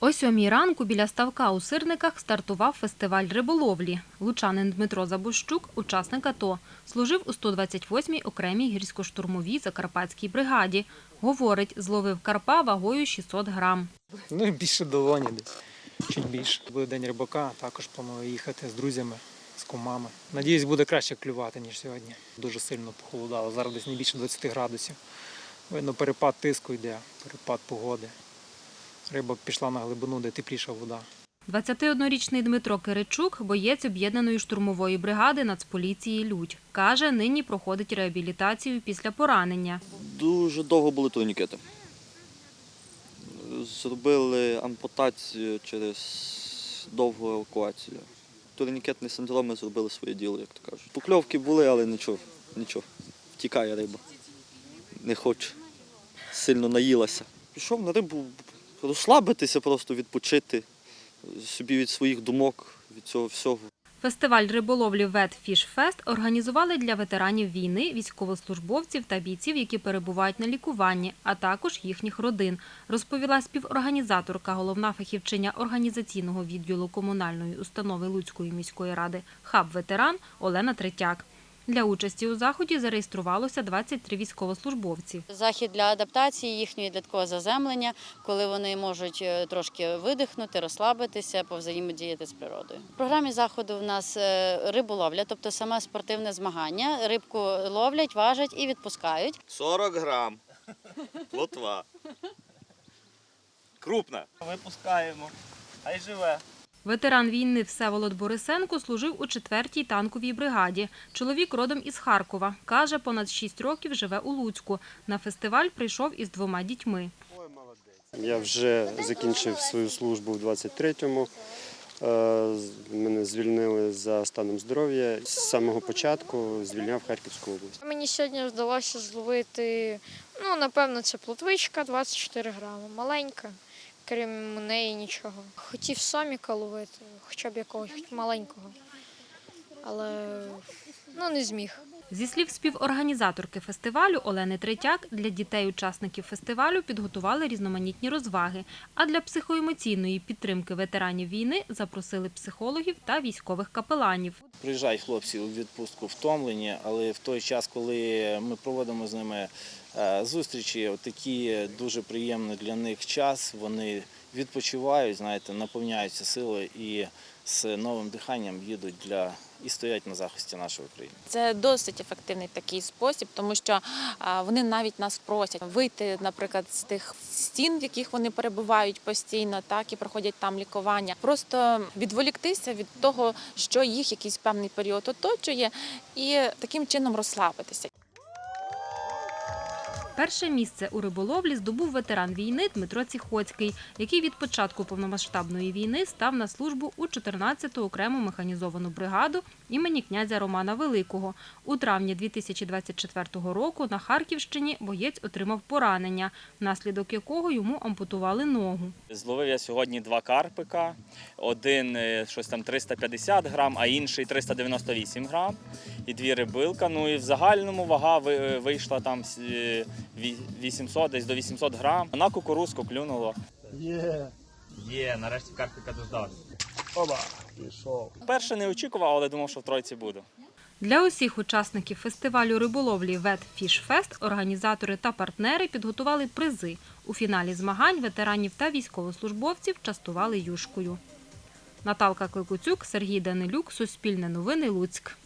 О сьомій ранку біля ставка у Сирниках стартував фестиваль риболовлі. Лучанин Дмитро Забущук, учасник АТО, служив у 128-й окремій гірсько-штурмовій Закарпатській бригаді. Говорить, зловив карпа вагою 600 грам. Ну більше долоні десь. Чуть більше. Буде день рибака, також планую їхати з друзями, з кумами. Надіюсь, буде краще клювати, ніж сьогодні. Дуже сильно похолодало. Зараз десь не більше 20 градусів. Видно, перепад тиску йде, перепад погоди. Риба пішла на глибину, де тепліша вода. 21-річний Дмитро Киричук – боєць об'єднаної штурмової бригади Нацполіції «Людь». Каже, нині проходить реабілітацію після поранення. Дуже довго були турнікети. Зробили ампутацію через довгу евакуацію. Турнікетний синдром ми зробили своє діло, як то кажуть. Покльовки були, але нічого, нічого. Втікає риба. Не хоче. Сильно наїлася. Пішов на рибу розслабитися, просто відпочити собі від своїх думок, від цього всього. Фестиваль риболовлі «Вет Фіш Фест» організували для ветеранів війни, військовослужбовців та бійців, які перебувають на лікуванні, а також їхніх родин, розповіла співорганізаторка, головна фахівчиня організаційного відділу комунальної установи Луцької міської ради «Хаб Ветеран» Олена Третяк. Для участі у заході зареєструвалося 23 військовослужбовці. Захід для адаптації їхньої для заземлення, коли вони можуть е, трошки видихнути, розслабитися, повзаємодіяти з природою. В програмі заходу в нас е, риболовля, тобто саме спортивне змагання. Рибку ловлять, важать і відпускають. 40 грам. Плотва. Крупна. Випускаємо. Хай живе. Ветеран війни Всеволод Борисенко служив у 4-й танковій бригаді. Чоловік родом із Харкова. Каже, понад 6 років живе у Луцьку. На фестиваль прийшов із двома дітьми. Я вже закінчив свою службу в 23-му. Е, Мене звільнили за станом здоров'я. З самого початку звільняв Харківську область. Мені сьогодні вдалося зловити, ну, напевно, це плотвичка 24 грами. Маленька, крім неї нічого. Хотів соміка ловити, хоча б якогось маленького. Але ну, не зміг. Зі слів співорганізаторки фестивалю Олени Третяк, для дітей-учасників фестивалю підготували різноманітні розваги. А для психоемоційної підтримки ветеранів війни запросили психологів та військових капеланів. Приїжджають хлопці у відпустку втомлені, але в той час, коли ми проводимо з ними е, зустрічі, такі дуже приємний для них час, вони відпочивають, знаєте, наповняються силою і з новим диханням їдуть для і стоять на захисті нашої країни. Це досить ефективний такий спосіб, тому що вони навіть нас просять вийти, наприклад, з тих стін, в яких вони перебувають постійно, так і проходять там лікування. Просто відволіктися від того, що їх якийсь певний період оточує, і таким чином розслабитися. Перше місце у риболовлі здобув ветеран війни Дмитро Ціхоцький, який від початку повномасштабної війни став на службу у 14-ту окрему механізовану бригаду імені князя Романа Великого. У травні 2024 року на Харківщині боєць отримав поранення, внаслідок якого йому ампутували ногу. Зловив я сьогодні два карпика. Один е, щось там 350 грам, а інший 398 грам. І дві рибилка. Ну і в загальному вага ви- вийшла там е, 800, десь до 800 грам. На кукурузку клюнуло. Є. Є, нарешті карпика дождався. Оба. Пішов. Перше не очікував, але думав, що в тройці буду. Для усіх учасників фестивалю риболовлі «Вет Фіш Фест» організатори та партнери підготували призи. У фіналі змагань ветеранів та військовослужбовців частували юшкою. Наталка Кликуцюк, Сергій Данилюк, Суспільне новини, Луцьк.